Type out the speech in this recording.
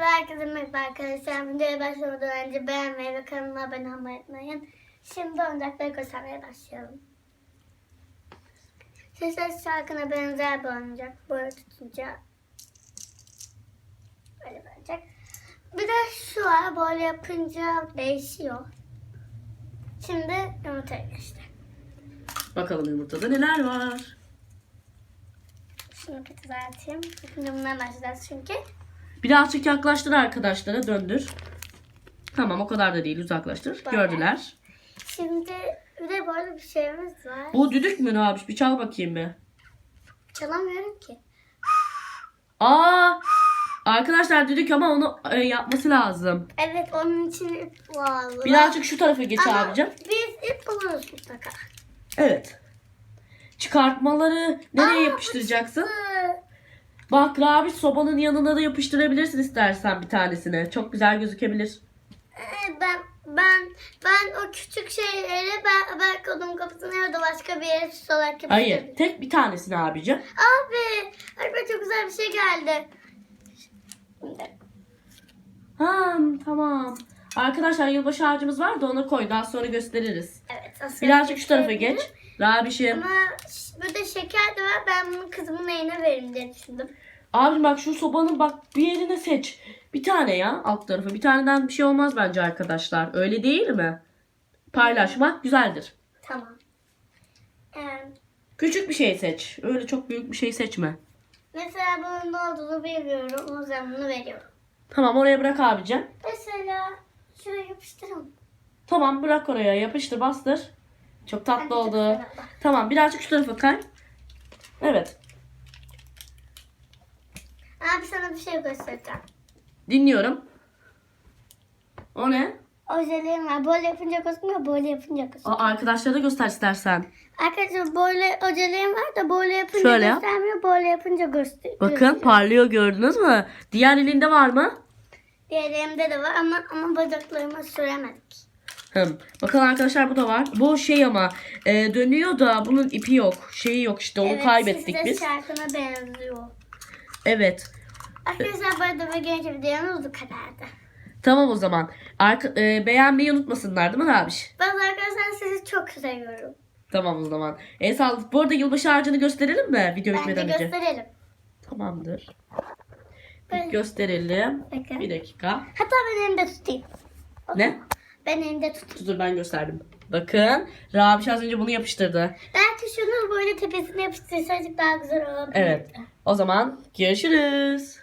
ve herkese merhaba arkadaşlar. Videoya başlamadan önce beğenmeyi ve kanalıma abone olmayı unutmayın. Şimdi oyuncakları göstermeye başlayalım. Ses şarkına benzer bir oyuncak. Böyle tutunca böyle bir oyuncak. Bir de şu var. Böyle yapınca değişiyor. Şimdi yumurtaya geçti. Bakalım yumurtada neler var. Şunu bir düzelteyim. Şimdi bundan başlayacağız çünkü. Birazcık yaklaştır arkadaşlara döndür. Tamam o kadar da değil uzaklaştır. Böyle. Gördüler. Şimdi bir de böyle bir şeyimiz var. Bu düdük mü ne yapmış? Bir çal bakayım bir. Çalamıyorum ki. Aa! Arkadaşlar düdük ama onu e, yapması lazım. Evet onun için ip lazım. Birazcık şu tarafa geç Ama abicim. Biz ip buluruz mutlaka. Evet. Çıkartmaları nereye Aa, yapıştıracaksın? Hı. Bak Rabi sobanın yanına da yapıştırabilirsin istersen bir tanesini. Çok güzel gözükebilir. Ee, Ben ben ben o küçük şeyleri ben odamın kapısına ya da başka bir yere süs olarak Hayır. Tek bir tanesini abicim. Abi, abi çok güzel bir şey geldi. Ha tamam. Arkadaşlar yılbaşı ağacımız var da ona koy. Daha sonra gösteririz. evet. Birazcık bir şu tarafa geç. Rabişim. Ama burada şeker de. Ben bunu kızımın eline veririm diye düşündüm. Abi bak şu sobanın bak bir yerine seç. Bir tane ya alt tarafı. Bir taneden bir şey olmaz bence arkadaşlar. Öyle değil mi? Paylaşmak güzeldir. Tamam. Ee, Küçük bir şey seç. Öyle çok büyük bir şey seçme. mesela bunun ne olduğunu bilmiyorum. O yüzden bunu veriyorum. Tamam oraya bırak abicim. Mesela şuraya yapıştıralım. Tamam bırak oraya. Yapıştır bastır. Çok tatlı oldu. Tamam birazcık şu tarafa kay. Evet. Abi sana bir şey göstereceğim. Dinliyorum. O ne? Ojelerim var. Böyle yapınca gözükmüyor, böyle yapınca gözüküyor. Aa, arkadaşlara da göster istersen. Arkadaşlar böyle ojelerim var da böyle yapınca Şöyle yap. göstermiyor, böyle yapınca gösteriyor. Bakın parlıyor gördünüz mü? Diğer elinde var mı? Diğer elimde de var ama ama bacaklarıma süremedik. Hım. Bakın arkadaşlar bu da var. Bu şey ama e, dönüyor da bunun ipi yok. Şeyi yok işte onu kaybettik sizde biz. şarkına benziyor. Evet. Arkadaşlar bu arada bugünkü videomuz bu kadardı. Tamam o zaman. Arka, e, beğenmeyi unutmasınlar değil mi abiş? Ben arkadaşlar sizi çok seviyorum. Tamam o zaman. En sağlık. Bu arada yılbaşı ağacını gösterelim mi video bitmeden önce? gösterelim. Tamamdır. Ben- Gösterelim. Bakın. Bir dakika. Hatta ben elimde tutayım. Ne? Ben elimde tutayım. Dur ben gösterdim. Bakın. Rabiş az önce bunu yapıştırdı. Belki şunu böyle tepesine yapıştırsaydık daha güzel olabilirdi. Evet. O zaman görüşürüz.